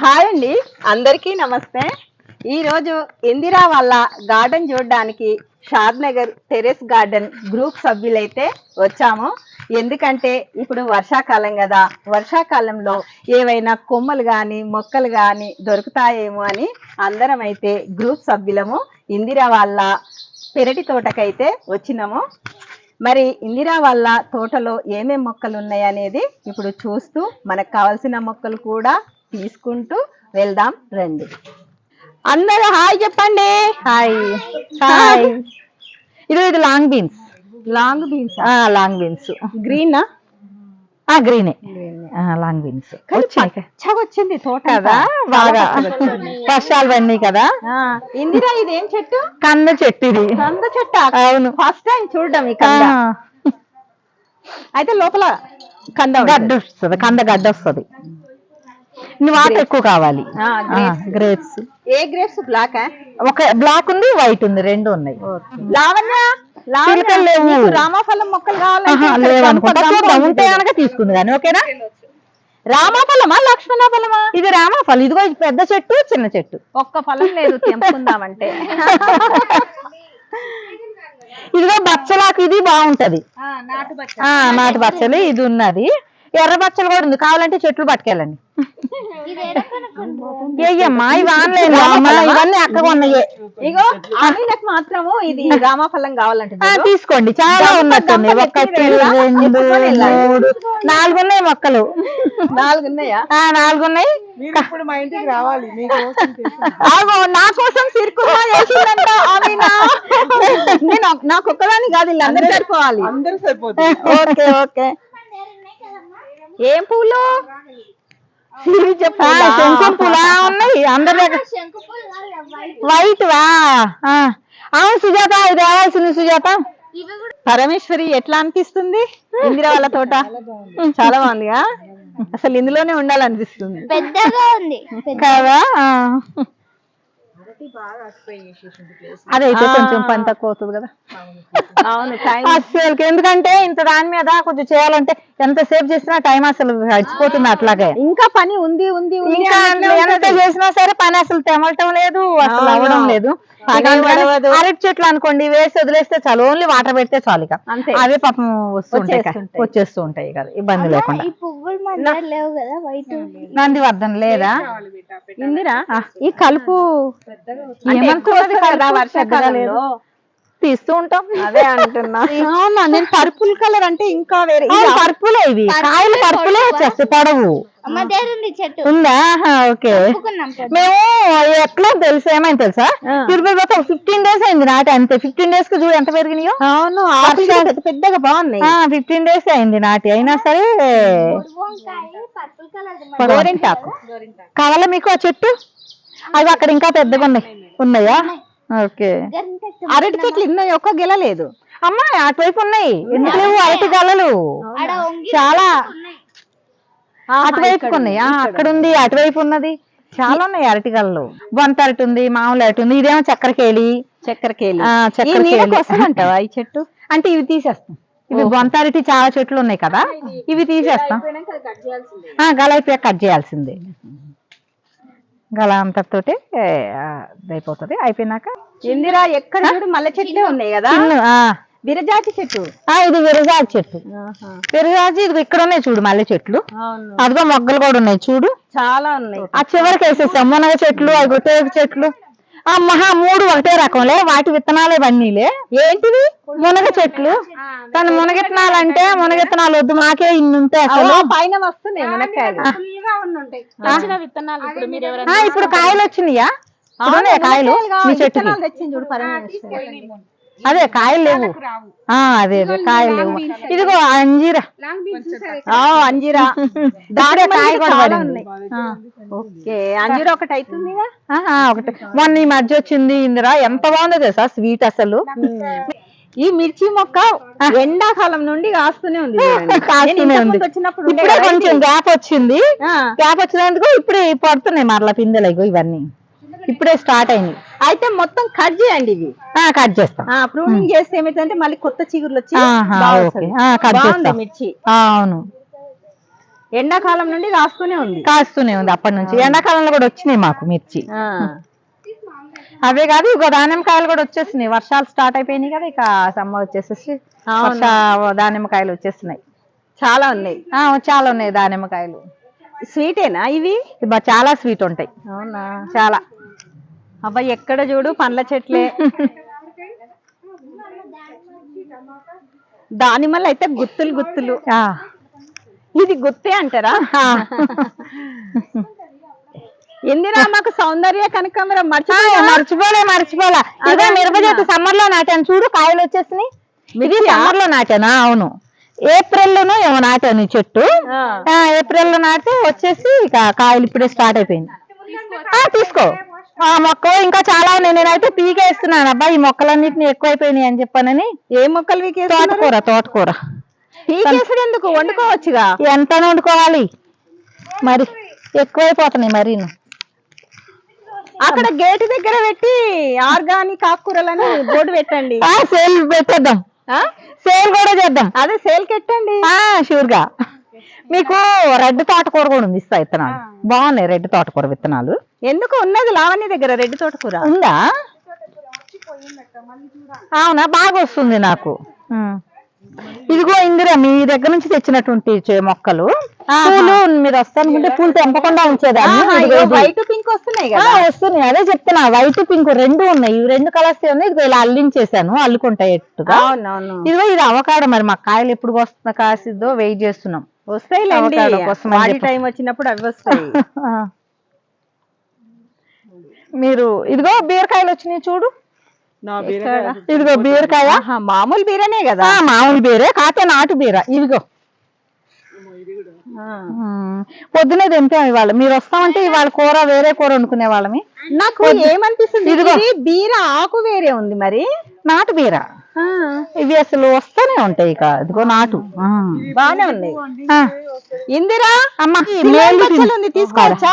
Hi అండి. అందరికీ నమస్తే. ఈరోజు ఇందిరా వాళ్ళ గార్డెన్ చూడడానికి Shad Nagar terrace garden group సభ్యులైతే వచ్చాము. ఎందుకంటే ఇప్పుడు వర్షాకాలం కదా. వర్షాకాలంలో ఏవైనా కొమ్మలు కానీ మొక్కలు కానీ దొరుకుతాయేమో అని అందరం అయితే గ్రూప్ సభ్యులము ఇందిరా వాళ్ళ పెరటి తోటకైతే వచ్చినాము. మరి ఇందిరా వాళ్ళ తోటలో ఏమేం మొక్కలు ఉన్నాయనేది ఇప్పుడు చూస్తూ మనకు కావాల్సిన మొక్కలు కూడా తీసుకుంటూ వెళ్దాం రండి. అందరూ హాయ్ చెప్పండి. హాయ్. హాయ్. ఇది ఇది long beans. Long beans? Long beans. Green? గ్రీనే. Long beans. వచ్చింది తోట కదా బాగా. వర్షాలు పడినాయి కదా. ఇందిరా ఇది ఏం చెట్టు? కంద చెట్టు ఇది కంద చెట్టు? అవును. ఫస్ట్ టైం చూడడం ఈ కంద. అయితే లోపల కంద. గడ్డ వస్తుంది కంద గడ్డ వస్తుంది. వాటర్ ఎక్కువ కావాలి. గ్రేప్స్ ఏ గ్రేప్స్ బ్లాక్ ఒక బ్లాక్ ఉంది వైట్ ఉంది రెండు ఉన్నాయి. లావణ్య లావణ్య, చిలుకలు లేవు. నీకు రామాఫలం మొక్కలు చూద్దాం, ఉంది ఉంటే. కనుక తీసుకుంది కానీ ఓకేనా? రామాఫలమా లక్ష్మణఫలమా? ఇది రామఫలం. ఇదిగో ఇది పెద్ద చెట్టు చిన్న చెట్టు. ఒక్క ఫలం లేదు తెంపుకుందామంటే. ఇదిగో బచ్చలాకు ఇది బాగుంటది. ఆ నాటు బచ్చలు ఇది ఉన్నది. ఎర్ర బచ్చలు కూడా ఉంది. కావాలంటే చెట్లు పట్టుకెళ్ళండి. ఏయ్యమ్మా ఇవి ఆన్లైన్ ఇవన్నీ అక్కగా ఉన్నాయి ఇగో మాత్రము ఇది రామాఫలం కావాలంటే. తీసుకోండి. చాలా ఉన్నట్టుంది. ఒకటి? రెండు. మూడు నాలుగు ఉన్నాయి మొక్కలు నాలుగు ఉన్నాయా ఆ నాలుగు ఉన్నాయి ఆగో, నా కోసం సిరుకుమా చేసిందంట ఆమెనా నేను నాకు ఒక్కదాని కాదు వీళ్ళు అందరూ సరిపోవాలి అందరూ సరిపోతుంది ఓకే ఓకే. ఏం పూలు? శంకుం పూలా ఉన్నాయి. అందరి దగ్గర వైట్. వా ఆ. అవును సుజాత ఇది రావాల్సింది సుజాత. పరమేశ్వరి ఎట్లా అనిపిస్తుంది? ఇందిరా వాళ్ళ తోట. చాలా బాగుందిగా? అసలు ఇందులోనే ఉండాలనిపిస్తుంది. పెద్దగా ఉంది. కదా? ఆ. అదైతే కొంచెం పని తక్కువ అవుతుంది కదా. అవును టైం అసలు ఎందుకంటే ఇంత దాని మీద కొంచెం చేయాలంటే ఎంత సేపు చేసినా టైం అసలు గడిచిపోతుంది అట్లాగే. ఇంకా పని ఉంది ఉంది ఇంకా ఎంత. చేసినా సరే పని అసలు తెమలటం లేదు అసలు. అవ్వడం లేదు. అరటి చెట్లు అనుకోండి వేసి వదిలేస్తే చాలు ఓన్లీ వాటర్ పెడితే చాలు ఇక. అంతే. అవే పాపం వస్తుంటాయి. వచ్చేస్తూ ఉంటాయి కదా ఇబ్బంది లేకుండా. ఈ పువ్వులు మన దగ్గర లేవు కదా వైట్ నందివర్ధన్ లేదా? ఇందిరా ఈ కలుపు కదా? వర్షాకాలంలో తీస్తూ ఉంటాం. అదే అంటున్నా. అవునా నేను పర్పుల్ కలర్ అంటే ఇంకా వేరే. ఇది పర్పులే ఇవి కాయలు పర్పులే వచ్చేస్తాయి పొడవు. ఉంది ఓకే. మేము ఎట్లా తెలుసా? ఏమైంది తెలుసా. తిరుపతి పోతే ఫిఫ్టీన్ డేస్ అయింది నాటి అంతే. ఫిఫ్టీన్ డేస్కి చూడు ఎంత పెరిగినాయో. అవును పెద్దగా బాగున్నాయి. ఫిఫ్టీన్ డేస్ అయింది నాటి. అయినా సరే. కావాలా మీకు ఆ చెట్టు? అవి అక్కడ ఇంకా పెద్దగా ఉన్నాయి. ఉన్నాయా ఓకే. అరటి చెట్లు ఇన్నో ఒక్క గెలలేదు అమ్మా అటువైపు ఉన్నాయి. ఎందుకు లేవు? అరటి గలలు. చాలా. అటువైపు ఉన్నాయి. అక్కడ ఉంది అటువైపు ఉన్నది. చాలా ఉన్నాయి అరటి గలలు. బొంత అరటి ఉంది మామూలు అరటి ఉంది ఇదేమో చక్కెరకేళి. చక్కెరకేళి. చక్కెరకేళి. అంటావా ఈ చెట్టు? అంటే ఇవి తీసేస్తాం. ఇవి బొంత అరటి చాలా చెట్లు ఉన్నాయి కదా? ఇవి తీసేస్తాం. ఆ, గల అయిపోయాక కట్ చేయాల్సిందే. గల అంతటితోటి అయిపోతుంది. అయిపోయినాక ఇందిరా ఎక్కడ చూడు మల్లె చెట్లే ఉన్నాయి కదా? విరజాతి చెట్టు. ఆ, ఇది విరజాజి చెట్టు. విరజాజి ఇది ఇక్కడ ఉన్నాయి చూడు మల్లె చెట్లు. అదిగో మొగ్గలు కూడా ఉన్నాయి చూడు. చాలా ఉన్నాయి. ఆ చివరికి వేసేసాం మునగ చెట్లు అవి టేకు చెట్లు. మహా మూడు ఒకటే రకంలే వాటి విత్తనాలే బన్నీలే ఏంటివి? మునగ చెట్లు. కానీ మునగిత్తనాలు అంటే మునగిత్తనాలు వద్దు మాకే ఇన్ని ఉంటాయి అసలు. అలా పైన వస్తున్నాయి మునక్కాయలు. ఆ, ఇప్పుడు కాయలు వచ్చినాయా? కాయలు? మీ చెట్టుకి. అదే కాయలు లేవు. ఆ అదే అదే కాయలు లేవు. ఇదిగో అంజీరా. ఆ, అంజీరా. దాని కాయ కూడా పడింది. ఓకే. అంజీరా ఒకటి అవుతుందిగా ఆహా, ఒకటి. మొన్న ఈ మధ్య వచ్చింది ఇందిరా. ఎంత బాగుందో తెలుసా స్వీట్ అసలు? ఈ మిర్చి మొక్క ఎండాకాలం నుండి కాస్తూనే ఉంది వచ్చినప్పుడు ఇప్పుడే కొంచెం. గ్యాప్ వచ్చింది. గ్యాప్ వచ్చినందుకు ఇప్పుడే పడుతున్నాయి మరలా పిందెలు ఇవన్నీ. ఇప్పుడే స్టార్ట్ అయింది. అయితే మొత్తం కట్ చేయండి ఇవి. కట్ చేస్తాం. ఆ ప్రూనింగ్ చేస్తే ఏమైతుందంటే మళ్ళీ కొత్త చిగుర్లు వచ్చి. మిర్చి. అవును. ఎండాకాలం నుండి కాస్తూనే ఉంది. కాస్తూనే ఉంది అప్పటి నుంచి. ఎండాకాలంలో కూడా వచ్చినాయి మాకు మిర్చి. అవే కాదు ఇక దానిమ్మకాయలు కూడా వచ్చేసినాయి వర్షాలు స్టార్ట్ అయిపోయినాయి కదా ఇక సమ్మ వచ్చేసేసి దానిమ్మకాయలు వచ్చేస్తున్నాయి. చాలా ఉన్నాయి. ఆ, చాలా ఉన్నాయి దానిమ్మకాయలు స్వీటేనా ఇవి? చాలా స్వీట్ ఉంటాయి. అవునా? చాలా. అబ్బా ఎక్కడ చూడు పండ్ల చెట్లే. దానిమ్మలు అయితే గుత్తులు గుత్తులు. ఇది గుత్తే అంటారా? ఎందిరా మాకు సౌందర్య కనకాంబరం? మర్చిపోయా మర్చిపోలే మర్చిపోలే. ఇదే మిరప చెట్టు సమ్మర్లో నాటాను. చూడు కాయలు వచ్చేసినాయి. ఇది మిర్చియా? సమ్మర్లో నాటాను అవును. ఏప్రిల్ లోనో ఏమో నాటాను ఈ చెట్టు. ఏప్రిల్లో నాటితే వచ్చేసి ఇక కాయలు ఇప్పుడే స్టార్ట్ అయిపోయింది. తీసుకో. ఆ మొక్క ఇంకా చాలా ఉన్నాయి. నేనైతే పీకేస్తున్నాను. అబ్బా ఈ మొక్కలన్నిటిని ఎక్కువైపోయినాయి అని చెప్పానని. ఏ మొక్కలు వీకేస్తున్నారు? తోటకూర తోటకూర. పీకేసుడు ఎందుకు వండుకోవచ్చుగా? ఎంత వండుకోవాలి? మరి ఎక్కువైపోతున్నాయి మరి అక్కడ గేట్ దగ్గర పెట్టి ఆర్గానిక్ ఆకుకూరలని బోర్డు పెట్టండి. సేల్ పెట్టేద్దాం? సేల్ కూడా చేద్దాం. అదే సేల్ కెట్టండి షూర్గా. మీకు రెడ్ తోటకూర కూడా ఉంది ఇస్తా విత్తనాలు బాగున్నాయి రెడ్ తోటకూర విత్తనాలు. ఎందుకు? ఉన్నది లావణ్య దగ్గర రెడ్డి తోటకూర? ఉందా? అవునా? బాగా వస్తుంది నాకు. ఇదిగో ఇందిరా మీ దగ్గర నుంచి తెచ్చినటువంటి చే- మొక్కలు. పూలు మీరు వస్తానుకుంటే పూలు తెంపకుండా ఉంచేదాన్ని. వైట్ పింక్ వస్తున్నాయి కదా. వస్తున్నాయి. అదే చెప్తున్నా వైట్ పింక్ రెండు ఉన్నాయి. ఇవి రెండు కలర్స్ ఉన్నాయి? ఇదిగో ఇలా అల్లించేసాను అల్లుకుంటాయి ఎట్టుగా. ఇదిగో ఇది అవకాడో మరి మా కాయలు ఎప్పుడు వస్తుందో కాసిద్దో వెయిట్ చేస్తున్నాం. వస్తాయి అవకాడో కోసం అని వాడి చెప్పు. టైం వచ్చినప్పుడు అవి వస్తాయి. మీరు ఇదిగో బీరకాయలు వచ్చినాయి చూడు. ఇదిగో బీరకాయ. మామూలు బీరనే కదా. ఆ, మామూలు బీరే కాకపోతే నాటు బీర. ఇదిగో. పొద్దునే తింటాం ఇవాళ. మీరు వస్తామంటే ఇవాళ కూర వేరే కూర వండుకునే వాళ్ళమి. నాకు ఏమనిపిస్తుంది ఇదిగో. ఇది? బీర ఆకు వేరే ఉంది మరి. నాటు బీర. ఆ, ఇవి అసలు వస్తూనే ఉంటాయి ఇక. ఇదిగో నాటు. ఆ. బానే ఉంది ఆ. ఇందిరా అమ్మా ఈ సిలోన్ మేలు బచ్చలు తిను. ఉంది తీసుకోవచ్చా?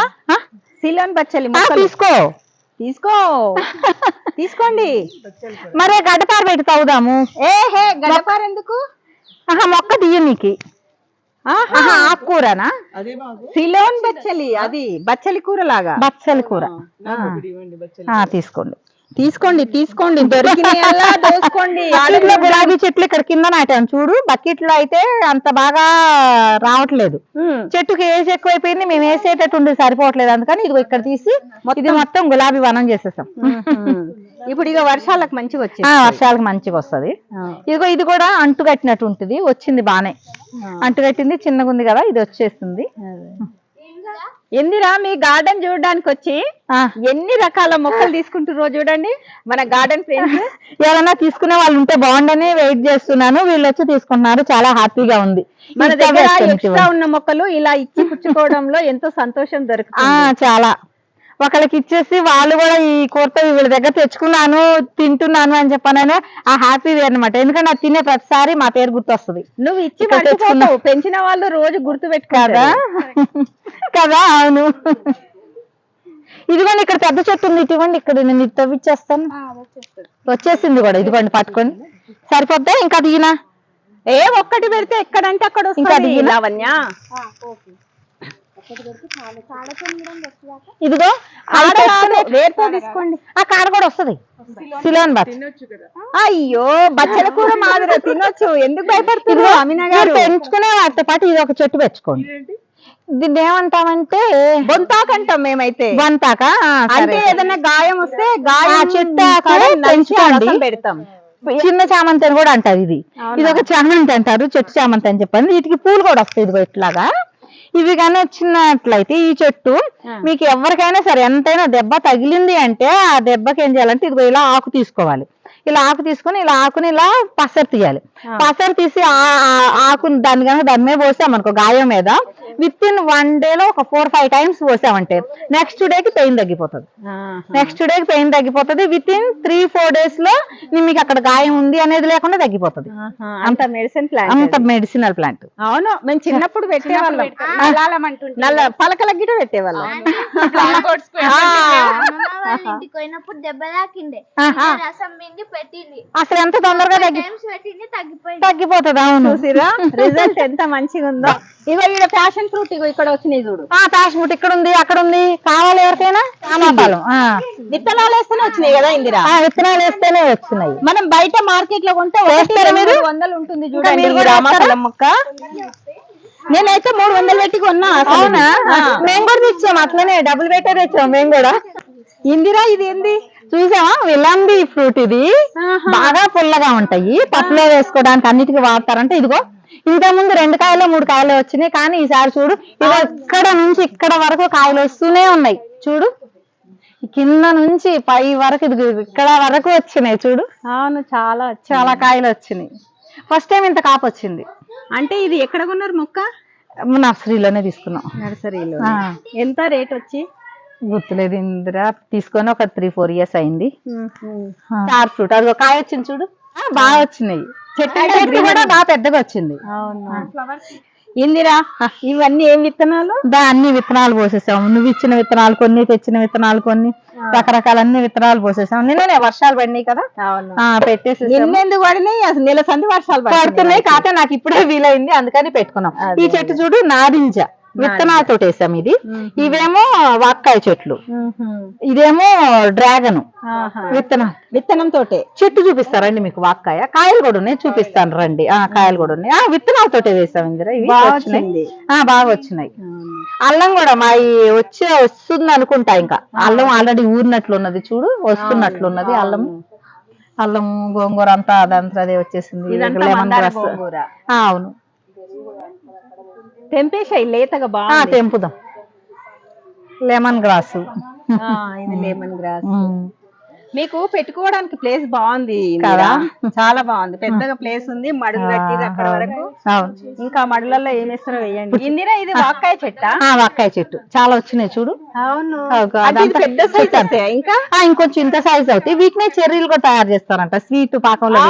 సిలోన్ బచ్చలి. తీసుకో. తీసుకో. తీసుకోండి. మరే గడ్డపార పెట్టి తవ్వుదాము ఏ హే గడపారు ఎందుకు? ఆహా మొక్క తీయ నీకు. ఆహా, ఆహా ఆకుకూరనా సిలోన్ బచ్చలి అది బచ్చలి కూర లాగా బచ్చలి కూర. ఆ, తీసుకోండి. తీసుకోండి తీసుకోండి. దొరికినాయల్లా దోసుకోండి. గులాబీ చెట్లు ఇక్కడ కింద నాటాను చూడు బకెట్లో అయితే అంత బాగా రావట్లేదు. చెట్టుకి ఏజ్ ఎక్కువైపోయింది మేము వేసేటట్టు సరిపోవట్లేదు. అందుకని ఇదిగో ఇక్కడ తీసి ఇది మొత్తం గులాబీ వనం చేసేసాం. ఇప్పుడు ఇక వర్షాలకు మంచిగా వచ్చింది వర్షాలకు మంచిగా వస్తది. ఇదిగో ఇది కూడా అంటు కట్టినట్టు ఉంటుంది. వచ్చింది బానే. అంటు కట్టింది చిన్నగా ఉంది కదా ఇది వచ్చేస్తుంది. ఎందిరా మీ గార్డెన్ చూడడానికి వచ్చి ఎన్ని రకాల మొక్కలు తీసుకుంటుర్రో చూడండి. మన గార్డెన్ ఫ్రెండ్స్ ఎవరైనా తీసుకునే వాళ్ళు ఉంటే బాగుండని వెయిట్ చేస్తున్నాను. వీళ్ళు వచ్చి తీసుకుంటున్నారు. చాలా హ్యాపీగా ఉంది. మన దగ్గర ఎక్స్ట్రా. ఉన్న మొక్కలు ఇలా ఇచ్చి పుచ్చుకోవడంలో ఎంతో సంతోషం దొరుకుతుంది. చాలా. ఒకళ్ళకి ఇచ్చేసి వాళ్ళు కూడా ఈ కూరతో వీళ్ళ దగ్గర తెచ్చుకున్నాను తింటున్నాను అని చెప్పానని ఆ హ్యాపీ అన్నమాట. ఎందుకంటే అది తినే ప్రతిసారి మా పేరు గుర్తొస్తుంది. నువ్వు ఇచ్చి మర్చిపోతావు. పెంచిన వాళ్ళు రోజు గుర్తు కదా పెట్టుకుంటారు. కదా? అవును. ఇదిగోండి ఇక్కడ పెద్ద చెట్టు ఉంది. ఇదిగోండి ఇక్కడ నేను ఇది తవ్విచ్చేస్తాను. వచ్చేసింది కూడా ఇదిగోండి పట్టుకొని సరిపోద్దా? ఇంకా దీనా ఏ ఒక్కటి పెడితే ఎక్కడంటే అక్కడ ఇంకా వస్తుంది. దిగినా? లావణ్య. ఇదిగో వేరుతో తీసుకోండి. ఆ కాడ కూడా వస్తది. సిలోన్ బట్ అయ్యో బచ్చల కూర మాదిరి తినొచ్చు. ఎందుకు భయపడుతున్నారు? ఇదిగో అమినా గారు. పెంచుకునే వాటితో పాటు ఇది ఒక చెట్టు పెంచుకోండి. దీన్ని ఏమంటామంటే బొంతాకంటాం మేమైతే. వంతాక ఆ, అంటే. ఏదైనా గాయం వస్తే గాయం ఆ చెట్టు పెడతాం. చిన్న చామంతి అని కూడా అంటారు ఇది. ఇది ఒక చామంతి అంటారు చెట్టు చామంతి అని చెప్పండి. వీటికి పూలు కూడా వస్తాయి ఇదిగో ఇట్లాగా. ఇవి కానీ వచ్చినట్లయితే ఈ చెట్టు మీకు ఎవరికైనా సరే ఎంతైనా దెబ్బ తగిలింది అంటే ఆ దెబ్బకి ఏం చేయాలంటే ఇదిగో ఇలా ఆకు తీసుకోవాలి. ఇలా ఆకు తీసుకొని ఇలా ఆకుని ఇలా పసరు తీయాలి. పసరు తీసి ఆకుని దాని కనుక దాని మీద పోసామనుకో గాయం మీద విత్ ఇన్ వన్ డే లో ఒక ఫోర్ ఫైవ్ టైమ్స్ పోసామంటే నెక్స్ట్ డే కి పెయిన్ తగ్గిపోతుంది. నెక్స్ట్ డే కి పెయిన్ తగ్గిపోతుంది విత్ ఇన్ త్రీ ఫోర్ డేస్లో మీకు అక్కడ గాయం ఉంది అనేది లేకుండా తగ్గిపోతుంది. అంత మెడిసిన్ ప్లాంట్ అంత మెడిసినల్ ప్లాంట్ అవును మేము చిన్నప్పుడు పెట్టేవాళ్ళం. నల్ల పలకల గిట పెట్టేవాళ్ళం. పోయినప్పుడు దెబ్బ. రసం పెట్టింది. అసలు ఎంత తొందరగా తగ్గి టైమ్స్ పెట్టింది తగ్గిపోయింది. తగ్గిపోతుంది అవును. చూసిరా రిజల్ట్ ఎంత మంచిగా ఉందో ఇగో ఫ్యాషన్ ప్యాషన్ ఫ్రూట్ ఇగో ఇక్కడ వచ్చినాయి చూడు. ఆ ప్యాషన్ ఫ్రూట్ ఇక్కడ ఉంది అక్కడ ఉంది కావాలి. ఎవరికైనా. విత్తనాలు వేస్తేనే వచ్చినాయి కదా ఇందిరా? ఆ, విత్తనాలు వేస్తేనే వచ్చినాయి. మనం బయట మార్కెట్లో కొంటే మీరు? వందలు ఉంటుంది చూడండి. రామాఫలం మొక్క నేనైతే మూడు వందలు పెట్టి కొన్నా అవునా. మేము కూడా తెచ్చాం అట్లనే డబుల్ బెటర్ తెచ్చాం మేము కూడా. ఇందిరా ఇది ఏంది? చూసావా? విలంబి ఫ్రూట్ ఇది. బాగా పుల్లగా ఉంటాయి. పప్పులో వేసుకోవడానికి అన్నిటికీ వాడతారంటే ఇదిగో ఇంత ముందు రెండు కాయలు మూడు కాయలు వచ్చినాయి. కానీ ఈసారి చూడు ఇదిగో ఇక్కడ నుంచి ఇక్కడ వరకు కాయలు వస్తూనే ఉన్నాయి. చూడు కింద నుంచి పై వరకు ఇదిగో ఇక్కడ వరకు వచ్చినాయి చూడు. అవును చాలా చాలా కాయలు వచ్చినాయి. ఫస్ట్ టైం ఇంత కాపు వచ్చింది. అంటే ఇది ఎక్కడ కొన్నారు మొక్క? నర్సరీలోనే తీసుకున్నాం. నర్సరీలో. ఎంత రేట్ వచ్చి? గుర్తులేదు ఇందిరా తీసుకొని ఒక త్రీ ఫోర్ ఇయర్స్ అయింది. స్టార్ ఫ్రూట్ అది ఒక కాయ వచ్చింది చూడు. బాగా వచ్చినాయి. చెట్టు కూడా బాగా పెద్దగా వచ్చింది. ఇందిరా ఇవన్నీ ఏం విత్తనాలు? దా అన్ని విత్తనాలు పోసేసాము. నువ్వు ఇచ్చిన విత్తనాలు కొన్ని తెచ్చిన విత్తనాలు కొన్ని రకరకాల అన్ని విత్తనాలు పోసేసాము. నిన్ననే వర్షాలు పడినాయి కదా? పెట్టేసి నిన్నెందుకు పడినాయి? అసలు నెల సంది వర్షాలు పడుతున్నాయి. కాకపోతే నాకు ఇప్పుడే వీలైంది అందుకని పెట్టుకున్నాం. ఈ చెట్టు చూడు నారింజ. విత్తనాలతో వేసాం ఇది ఇవేమో వాక్కాయ చెట్లు. ఇదేమో డ్రాగన్. విత్తనాలు విత్తనం. తోటే చెట్టు చూపిస్తారండి మీకు వాక్కాయ. కాయలు కూడా ఉన్నాయి చూపిస్తాను రండి. ఆ కాయలు కూడా ఉన్నాయి. ఆ విత్తనాలతోటే వేసాం ఇందిరా. ఇవి బాగా వచ్చినాయి. బాగా వచ్చినాయి. అల్లం కూడా మా వచ్చే వస్తుంది అనుకుంటా ఇంకా. అల్లం ఆల్రెడీ ఊరినట్లు ఉన్నది చూడు వస్తున్నట్లు ఉన్నది అల్లం. అల్లం గోంగూర అంతా అదంతా అదే వచ్చేసింది. Lemon grass. అవును. తెంపేసాయి లేతగా బాగా తెంపుదాం. లెమన్ గ్రాస్ ఇది లెమన్ గ్రాస్ మీకు పెట్టుకోవడానికి ప్లేస్ బాగుంది. కదా? చాలా బాగుంది. పెద్దగా ప్లేస్ ఉంది మడుగు కట్టిరు అక్కడ వరకు. ఇంకా మడులలో ఏం వేస్తారో వేయండి. ఇందిరా ఇది వాక్కాయ చెట్ట? ఆ వాక్కాయ చెట్టు. చాలా వచ్చినాయి చూడు. అవును. పెద్ద సైజ్ ఇంకా? ఇంకొంచెం ఇంత సైజ్ అవుతాయి. వీటినే చెర్రీలు కూడా తయారు చేస్తారంట. స్వీట్ పాకంలో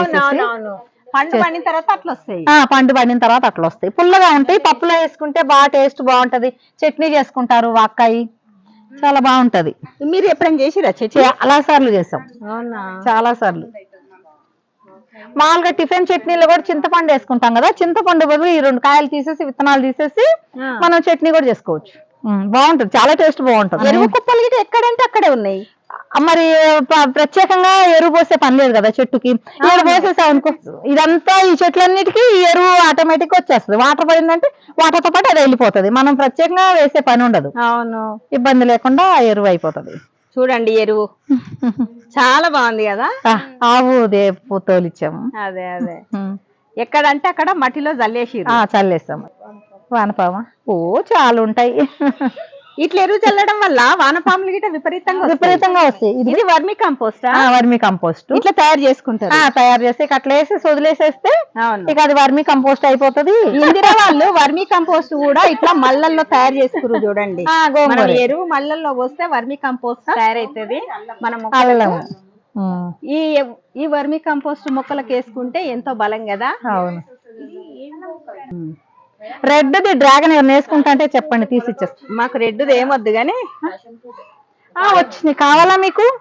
పండు పండిన తర్వాత అట్లా వస్తాయి పండు పండిన తర్వాత అట్లా వస్తాయి పుల్లగా ఉంటాయి. పప్పులో వేసుకుంటే బాగా టేస్ట్ బాగుంటది. చట్నీ చేసుకుంటారు వాక్కాయి చాలా బాగుంటది. మీరు ఎప్పుడైనా చేసిరా చెట్టు చాలా సార్లు చేసాం. చాలా సార్లు. మామూలుగా టిఫిన్ చట్నీలో కూడా చింతపండు వేసుకుంటాం కదా. చింతపండు బదులు ఈ రెండు కాయలు తీసేసి విత్తనాలు తీసేసి. మనం చట్నీ కూడా చేసుకోవచ్చు. బాగుంటది. చాలా టేస్ట్ బాగుంటది. ఎరువు కుప్పలు ఎక్కడంటే అక్కడే ఉన్నాయి. మరి ప్రత్యేకంగా ఎరువు పోసే పని లేదు కదా చెట్టుకి. ఎరువు పోసేసాం అనుకో ఇదంతా ఈ చెట్లన్నిటికీ ఎరువు ఆటోమేటిక్ వచ్చేస్తుంది. వాటర్ పడిందంటే వాటర్తో పాటు అది వెళ్ళిపోతుంది. మనం ప్రత్యేకంగా వేసే పని ఉండదు. అవును. ఇబ్బంది లేకుండా ఎరువు అయిపోతుంది. చూడండి ఎరువు. చాలా బాగుంది కదా? ఆవు దేపు తోలిచ్చాము. అదే అదే. ఎక్కడంటే అక్కడ మట్టిలో ఆ చల్లేస్తాము వానపామ ఓ చాలా ఉంటాయి ఇట్లా ఎరువు చల్లడం వల్ల వానపాములు గిట్ట విపరీతంగా. విపరీతంగా వస్తాయి. ఇది వర్మి కంపోస్టా? వర్మి కంపోస్ట్. ఇట్లా తయారు చేసుకుంటారు. తయారు చేసి ఇక అట్లా వేసి వదిలేసేస్తే అవును. ఇక అది వర్మి కంపోస్ట్ అయిపోతుంది. ఇందిరా వాళ్ళు వర్మి కంపోస్ట్ కూడా ఇట్లా మల్లల్లో తయారు చేసుకురు చూడండి. ఆ, గోంగూర. మనం ఎరువు మల్లల్లో పోస్తే వర్మి కంపోస్ట్ తయారైతుంది. మనం అల్లం ఈ ఈ వర్మి కంపోస్ట్ మొక్కలకు వేసుకుంటే ఎంతో బలం కదా? అవును. రెడ్ ది డ్రాగన్ ఎవరిని వేసుకుంటా అంటే చెప్పండి తీసి ఇచ్చేస్తా మాకు రెడ్డుది ఏమొద్దు గానీ. ఆ, వచ్చినాయి. కావాలా మీకు?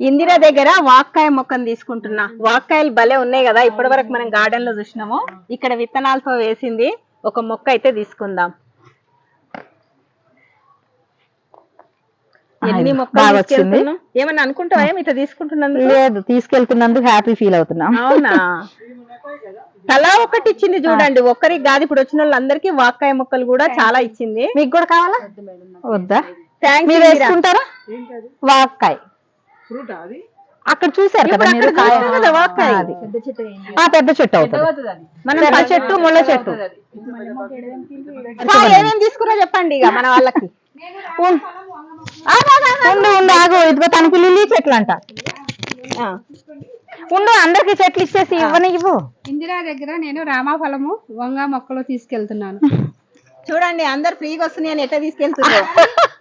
ఇందిరా దగ్గర వాక్కాయ మొక్కను తీసుకుంటున్నా. వాక్కాయలు భలే ఉన్నాయి కదా ఇప్పటి వరకు మనం గార్డెన్లో చూసినాము. ఇక్కడ విత్తనాలతో వేసింది. ఒక మొక్క అయితే తీసుకుందాం. ఎన్ని మొక్కలు. తీసుకెళ్తున్నాం? ఏమన్నా అనుకుంటావా? ఏమి ఇట్లా తీసుకుంటున్నందుకు? లేదు తీసుకెళ్తున్నందుకు హ్యాపీ ఫీల్ అవుతున్నా. అవునా? తలా ఒకటి ఇచ్చింది చూడండి. ఒక్కరికి కాదు ఇప్పుడు వచ్చిన వాళ్ళందరికీ వాక్కాయ మొక్కలు కూడా చాలా ఇచ్చింది. మీకు కూడా కావాలా? వద్దా థ్యాంక్స్ మీరు వేసుకుంటారా? వాక్కాయ్. అక్కడ చూసారు కదా వాక్కాయ. ఆ, పెద్ద చెట్టు అవుతుంది. మనం చెట్టు ముళ్ళ చెట్టు. ఆ, ఏమేం తీసుకున్నా చెప్పండి ఇక మన వాళ్ళకి. ఉండు ఉండు ఆగు ఇదిగో తనకి లిల్లీ చెట్లు అంట ఆ. ఉండు అందరికి చెట్లు ఇచ్చేసి ఇవ్వని ఇవ్వు ఇందిరా దగ్గర నేను రామాఫలము వంగ మొక్కలు తీసుకెళ్తున్నాను చూడండి అందరు ఫ్రీగా వస్తున్నాయి అని ఎట్లా తీసుకెళ్తున్నారు?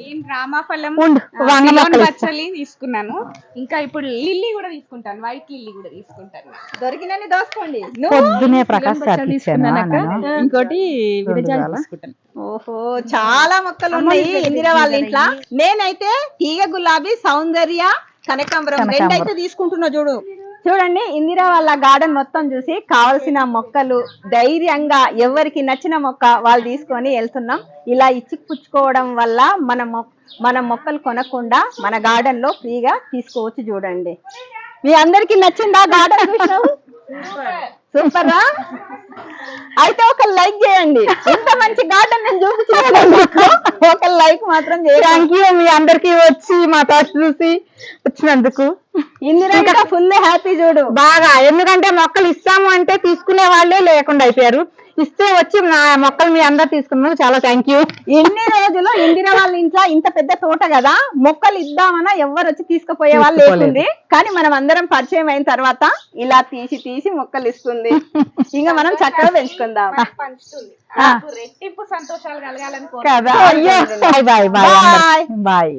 నేను రామాఫలం తీసుకున్నాను. ఇంకా ఇప్పుడు లిల్లీ కూడా తీసుకుంటాను వైట్ లిల్లీ కూడా తీసుకుంటాను. దొరికినన్ని దోసుకోండి. పొద్దునే. నేను. ఇంకోటి. తీసుకుంటాను. ఓహో చాలా మొక్కలు ఉన్నాయి ఇందిరా వాళ్ళ ఇంట్లో. నేనైతే తీగ గులాబీ సౌందర్య కనకాంబరం రెండు అయితే తీసుకుంటున్నా చూడు. చూడండి ఇందిరా వాళ్ళ గార్డెన్ మొత్తం చూసి కావలసిన మొక్కలు ధైర్యంగా ఎవరికి నచ్చిన మొక్క వాళ్ళు తీసుకొని వెళ్తున్నాం. ఇలా ఇచ్చి పుచ్చుకోవడం వల్ల మన మొ- మన మొక్కలు కొనకుండా మన గార్డెన్లో ఫ్రీగా తీసుకోవచ్చు చూడండి. మీ అందరికి నచ్చిందా గార్డెన్ చూసినావు సూపర్? రా అయితే ఒక లైక్ చేయండి. ఇంత మంచి గార్డెన్ నేను చూపించినందుకు ఒక లైక్ మాత్రం చేయండి. థ్యాంక్ యూ మీ అందరికి వచ్చి మా తోట చూసి వచ్చినందుకు. ఇందిరా ఫుల్ హ్యాపీ చూడు. బాగా ఎందుకంటే మొక్కలు ఇస్తాము అంటే తీసుకునే వాళ్ళే లేకుండా అయిపోయారు. ఇస్తే వచ్చి నా మొక్కలు మీ అందరు తీసుకున్నందుకు చాలా థ్యాంక్ యూ ఎన్ని రోజులు ఇందిరా వాళ్ళ ఇంట్లో ఇంత పెద్ద తోట కదా మొక్కలు ఇద్దామన్నా ఎవరు వచ్చి తీసుకుపోయే వాళ్ళు. లేకుంది. కానీ మనం అందరం పరిచయం అయిన తర్వాత ఇలా తీసి తీసి మొక్కలు ఇస్తుంది. ఇంకా మనం చక్కగా పెంచుకుందాం. రెట్టింపు సంతోషాలు కలగాలని బాయ్ బాయ్ బాయ్. బాయ్